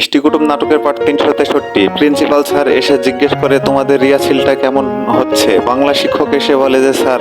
ইষ্টি কুটুম নাটকের পার্ট তিনশো তেষট্টি প্রিন্সিপাল স্যার এসে জিজ্ঞেস করে, তোমাদের রিয়াসিলটা কেমন হচ্ছে? বাংলা শিক্ষক এসে বলে যে, স্যার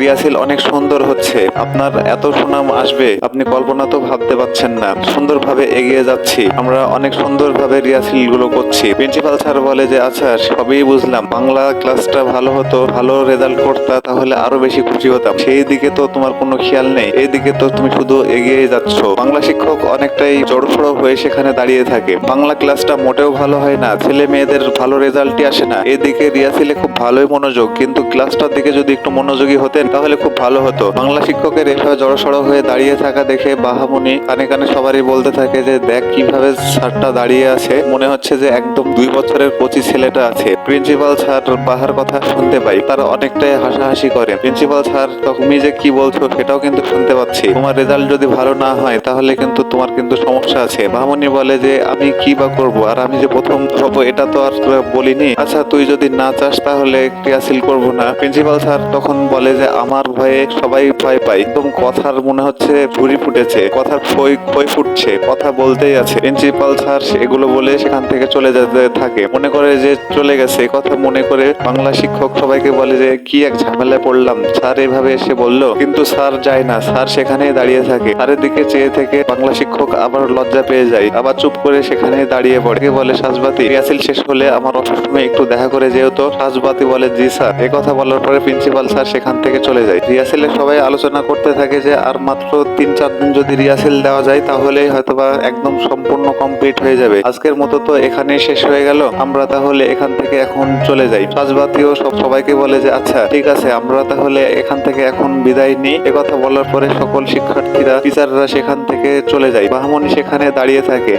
রিয়াসিল অনেক সুন্দর হচ্ছে। আপনার এত সুনাম আসবে, আপনি কল্পনা তো ভাবতে পারছেন না। সুন্দরভাবে এগিয়ে যাচ্ছি। আমরা অনেক সুন্দরভাবে রিয়াসিলগুলো করছি। প্রিন্সিপাল স্যার বলে যে আচ্ছা সবই বুঝলাম। বাংলা ক্লাসটা ভালো হতো, ভালো রেজাল্ট করতা, তাহলে আরও বেশি খুশি হতাম। সেই দিকে তো তোমার কোনো খেয়াল নেই। এই দিকে তো তুমি শুধু এগিয়ে যাচ্ছ। বাংলা শিক্ষক অনেকটাই জড়সড় হয়ে সেখানে দাঁড়িয়ে থাকে। বাংলা ক্লাসটা মোটেও ভালো হয় না। ছেলে মেয়েদের ভালো রেজাল্টই আসে না। এদিকে রিয়াসিলে খুব ভালোই মনোযোগ, কিন্তু ক্লাসটার দিকে যদি একটু মনোযোগী হতেন, তাহলে খুব ভালো হতো। বাংলা শিক্ষকের এভাবে জড়সড় হয়ে দাঁড়িয়ে থাকা দেখে বাহামুনি কানে কানে সবারই বলতে থাকে যে, দেখ কীভাবে স্যারটা দাঁড়িয়ে আছে। মনে হচ্ছে যে, একদম দুই বছরের কচি ছেলেটা আছে। প্রিন্সিপাল স্যার বাহার কথা শুনতে পাই, তারা অনেকটাই হাসাহাসি করে। প্রিন্সিপাল স্যার, তুমি যে কি বলছো, সেটাও কিন্তু শুনতে পাচ্ছি। তোমার রেজাল্ট যদি ভালো না হয়, তাহলে কিন্তু তোমার কিন্তু সমস্যা আছে। বাহামুনি বলে যে, আমি কি বা করব? আর আমি যে প্রথম হব, এটা তো আর বলিনি। আচ্ছা তুই যদি না চাস তাহলে ক্রিয়াশীল করব না। প্রিন্সিপাল স্যার তখন বলে যে, আমার ভয়ে সবাই ভয় পায়। একদম কথার মনে হচ্ছে ঝুড়ি ফুটেছে, কথার ফই ফই ফুটছে, কথা বলতেই আছে। প্রিন্সিপাল স্যার এগুলো বলে সেখান থেকে চলে যেতে থাকে। মনে করে যে চলে গেছে। কথা মনে করে বাংলা শিক্ষক সবাইকে বলে যে, কি এক ঝামেলায় পড়লাম? স্যার এভাবে এসে বলল, কিন্তু স্যার যায় না। স্যার সেখানেই দাঁড়িয়ে থাকে। স্যারের দিকে চেয়ে থেকে বাংলা শিক্ষক আবার লজ্জা পেয়ে যায়। আবার চুপ করে সেখানে দাঁড়িয়ে পড়ে। বলে, সাজবাতি রিয়াসিল শেষ হলে আমার অফিস একটু দেখা করে যেহেতু সাজবাতি বলে, জি স্যার। এই কথা বলার পরে প্রিন্সিপাল স্যার সেখান থেকে চলে যায়। রিয়াসিলের সবাই আলোচনা করতে থাকে যে, আর মাত্র তিন চার দিন যদি রিয়াসিল দেওয়া যায়, তাহলে হয়তোবা একদম সম্পূর্ণ কমপ্লিট হয়ে যাবে। আজকের মতো তো এখানেই শেষ হয়ে গেল। আমরা তাহলে এখান থেকে এখন চলে যাই। সাজবাতিও সব সবাইকে বলে যে আচ্ছা ঠিক আছে, আমরা তাহলে এখান থেকে এখন বিদায় নিই। কথা বলার পরে সকল শিক্ষার্থীরা, টিচাররা সেখান থেকে চলে যায়। বাহামণি সেখানে দাঁড়িয়ে থাকে।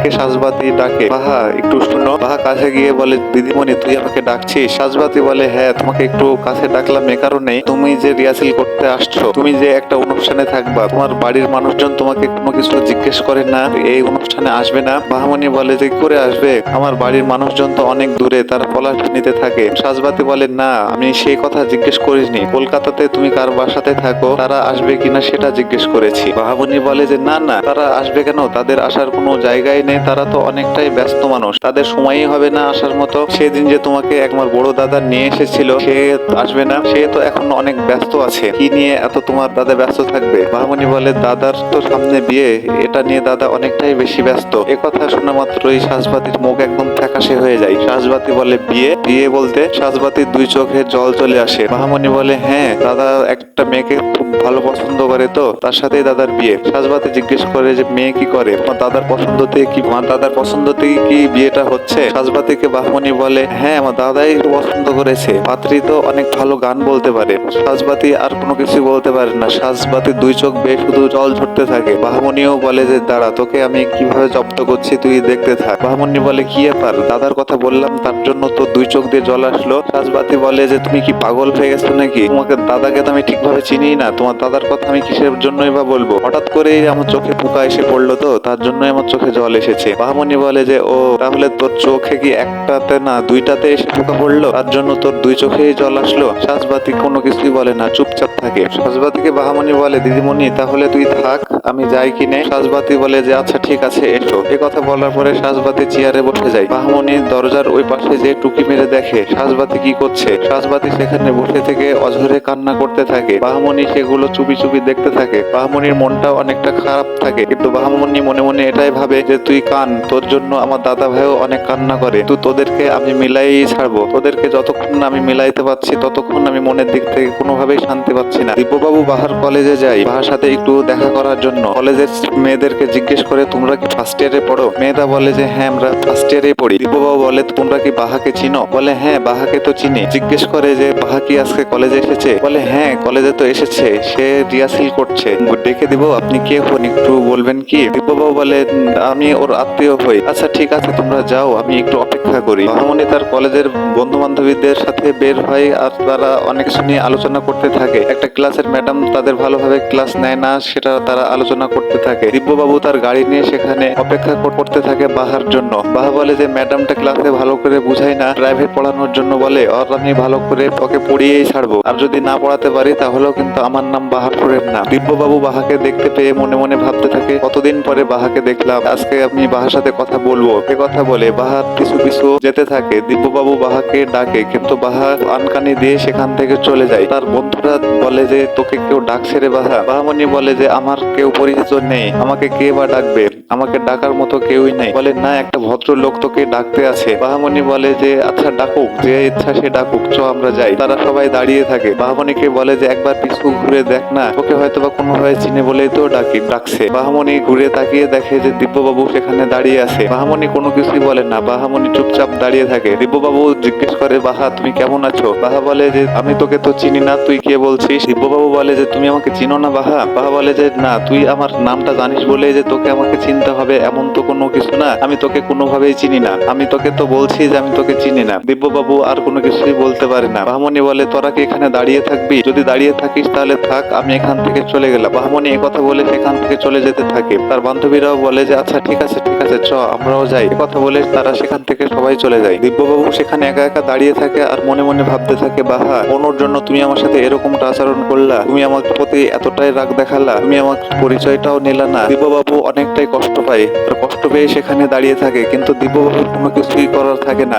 বাহামণিকে সাজবাতি ডাকে। বাহা, একটু শুনো। বাহা কাছে গিয়ে বলে, দিদিমণি, তুই আমাকে ডাকছিস? সাজবাতি বলে হ্যাঁ তোমাকে একটু কাছে ডাকলাম, এ কারণে তুমি যে রিহার্সেল করতে আসছো, তুমি যে একটা অনুষ্ঠানে থাকবা, তোমার বাড়ির মানুষজন তোমাকে কোনো কিছু জিজ্ঞেস করে না এই অনুষ্ঠানে আসবে না? বাহামণি বলে, যে করে আসবে? আমার বাড়ির মানুষজন তো অনেক দূরে, তারা পলাশনিতে থাকে। সাজবাতি বলে, না, আমি সেই কথা জিজ্ঞেস করিনি কলকাতাতে তুমি কার বাসাতে থাকো, তারা আসবে কিনা সেটা জিজ্ঞেস করেছি। বাহামণি বলে, যে না না, তারা আসবে কেন? তাদের আসার কোনো জায়গায় নেই তারা তো অনেকটাই ব্যস্ত মানুষ। তাদের সময়ই হবে না আসার মতো। সেদিন যে তোমাকে একবার বড় দাদা নিয়ে এসেছিল, সে আসবে না। সে তো এখন অনেক ব্যস্ত আছে। কি নিয়ে এত তোমার দাদা ব্যস্ত থাকবে? বাহামণি বলে, দাদার তো সামনে বিয়ে। এটা নিয়ে দাদা অনেকটাই বেশি ব্যস্ত। এ কথা শোনা মাত্রই সাজবাতির মুখ একদম ফ্যাকাশে হয়ে যায়। সাজবাতি বলে, বিয়ে? বিয়ে বলতে সাজবাতির দুই চোখে জল চলে আসে। বাহামণি বলে হ্যাঁ দাদা একটা মেয়েকে ভালো পছন্দ করে তো, তার সাথেই দাদার বিয়ে। সাজবাতি জিজ্ঞেস করে যে, মেয়ে কি করে? দাদার পছন্দতে কি আমার দাদার পছন্দ পছন্দতে কি বিয়েটা হচ্ছে? সাজবাতিকে বাহমণি বলে হ্যাঁ আমার দাদাই পছন্দ করেছে। পাত্রী তো অনেক ভালো গান বলতে পারে। সাজবাতি আর কোনো কিছু বলতে পারে না। সাজবাতি দুই চোখ বেয়ে শুধু জল ঝরতে থাকে। বাহমণিও বলে যে, দাঁড়া, তোকে আমি কীভাবে জব্দ করছি তুই দেখতে থাক। বাহমণি বলে, কি ব্যাপার? দাদার কথা বললাম, তার জন্য তো দুই চোখ দিয়ে জল আসলো। সাজবাতি বলে যে, তুমি কি পাগল হয়ে গেছো নাকি? তোমাকে দাদাকে তো আমি ঠিকভাবে চিনি না। তোমার দাদার কথা আমি কিসের জন্যই বা বলব? হঠাৎ করে আমার চোখে পোকা এসে পড়ল তো, তার জন্যই আমার চোখে জল এসেছে। বাহমণি বলে যে, ও, তাহলে তোর চোখে কি একটাতে না দুইটাতে এসে পোকা পড়ল? তার জন্য তোর দুই চোখেই জল আসলো? সাজবাতি কোনো কিছুই বলে না, চুপচাপ থাকে। সাজবাতিকে বাহামণি বলে, দিদিমণি, তাহলে তুই থাক, আমি যাই কিনে সাজবাতি বলে যে আচ্ছা ঠিক আছে, এসো। এ কথা বলার পরে সাজবাতি চেয়ারে বসে যায়। বাহামণি দরজার ওই পাশে যে টুকি মেরে দেখে সাজবাতি কি করছে? সাজবাতি সেখানে বসে থেকে অঝরে কান্না করতে থাকে। বাহামণি সেগুলো চুপি চুপি দেখতে থাকে। বাহামণির মনটাও অনেকটা খারাপ থাকে। কিন্তু বাহামণি মনে মনে এটাই ভাবে যে, তুই কান, তোর জন্য আমার দাদা ভাইও অনেক কান্না করে। তুই তোদেরকে আমি মিলাই ছাড়বো। তোদেরকে যতক্ষণ না আমি মিলাইতে পারছি, ততক্ষণ আমি মনের দিক থেকে কোনোভাবেই শান্তি পাচ্ছি না। দিব্যবাবু বাহার কলেজে যাই বাহার সাথে একটু দেখা করার জন্য। কলেজের মেয়েদেরকে জিজ্ঞেস করে, তোমরা কি ফার্স্ট ইয়ারে পড়ো? মেয়েরা বলে যে হ্যাঁ আমরা ফার্স্ট ইয়ারেই পড়ি। দিব্যবাবু বলে, তোমরা কি বাহাকে চিনো? বলে হ্যাঁ বাহাকে তো চিনি। জিজ্ঞেস করে যে, বাহা কি আজকে কলেজে এসেছে? বলে হ্যাঁ কলেজে তো এসেছে। সে রিহার্সেল করছে। ডেকে দিব, আপনি কে হন? একটু বলবেন কি? দিব্যবাবু বলে, আমি ওর আত্মীয় হই। আচ্ছা ঠিক আছে, তোমরা যাও, আমি একটু অপেক্ষা করি। মাহমুনি তার কলেজের বন্ধু বান্ধবীদের সাথে বের হয় আর তারা অনেক কিছু নিয়ে আলোচনা করতে থাকে। একটা ক্লাসের ম্যাডাম তাদের ভালোভাবে ক্লাস নেয় না, সেটা তারা আলোচনা করতে থাকে। দিব্যবাবু তার গাড়ি নিয়ে সেখানে অপেক্ষা কর- করতে থাকে বাহার জন্য। বাহা বলে যে, ম্যাডামটা ক্লাসে ভালো করে বুঝাই না প্রাইভেট পড়ানোর জন্য বলে আর আমি ভালো করে ওকে পড়িয়েই ছাড়বো। আর যদি না পড়াতে পারি, তাহলেও কিন্তু আমার নাম বাহা প্রেম না দিব্যবাবু বাহাকে দেখতে পেয়ে মনে মনে ভাবতে থাকে, কতদিন পরে বাহাকে দেখলাম? আজকে আমি বাহার সাথে কথা বলব। এ কথা বলে বাহার কিছু কিছু যেতে থাকে। দিব্যবাবু বাহাকে ডাকে, কিন্তু বাহা আনকানি দিয়ে সেখান থেকে চলে যায়। তার বন্ধুরা বলে যে, তোকে কেউ ডাকছে রে বাহা? বাহামণি বলে যে, আমার কেউ পরিচিত নেই। আমাকে কে বা ডাকবে? আমাকে ডাকার মতো কেউই নেই। বলে, না, একটা ভদ্রলোক তোকে ডাকতে আছে। বাহামণি বলে যে আচ্ছা ডাকুক, যে ইচ্ছা সে ডাকুক চ আমরা যাই। তারা সবাই দাঁড়িয়ে থাকে। বাহামণিকে বলে যে, একবার পিছু ঘুরে দেখ না, তোকে হয়তো বা কোনো কোনোভাবে চিনে বলেই তো ডাকি, ডাকছে। বাহামণি ঘুরে তাকিয়ে দেখে যে, দিব্যবাবু সেখানে দাঁড়িয়ে আছে। বাহামণি কোনো কিছুই বলে না। বাহামণি চুপচাপ দাঁড়িয়ে থাকে। দিব্যবাবু জিজ্ঞেস করে, বাহা, তুমি কেমন আছো? বাহা বলে যে, আমি তোকে তো চিনি না, তুই কে বলছিস? দিব্যবাবু বলে যে, তুমি আমাকে চিনো না, বাহা? বাহা বলে যে, না, তুই আমার নামটা জানিস বলে যে, তোকে আমাকে চিনতে হবে এমন তো কোনো কিছু না, আমি তোকে কোনোভাবেই চিনি না। আমি তোকে তো বলছি যে আমি তোকে চিনি না। দিব্যবাবু আর কোনো কিছুই বলতে পারে না। বাহামণি বলে, তোরা কি এখানে দাঁড়িয়ে থাকবি? যদি দাঁড়িয়ে থাকিস তাহলে থাক, আমি এখান থেকে চলে গেলাম। বাহামণি কথা বলে সেখান থেকে চলে যেতে থাকে। তার বান্ধবীরাও বলে যে আচ্ছা ঠিক আছে ঠিক আছে, চ, আমরাও যাই। কথা বলে তারা সেখান থেকে সবাই চলে যায়। দিব্যবাবু সেখানে একা একা দাঁড়িয়ে থাকে আর মনে মনে ভাবতে থাকে, বাহা অনুর জন্য তুমি আমার সাথে এরকমটা আচরণ করলা। তুমি আমার প্রতি এতটাই রাগ দেখালা। তুমি আমার পরিচয়টাও নিলা না। দিব্যবাবু অনেকটাই কষ্ট পায় কষ্ট পেয়ে সেখানে দাঁড়িয়ে থাকে কিন্তু দিব্যবাবুর কোনো কিছুই করার থাকে না।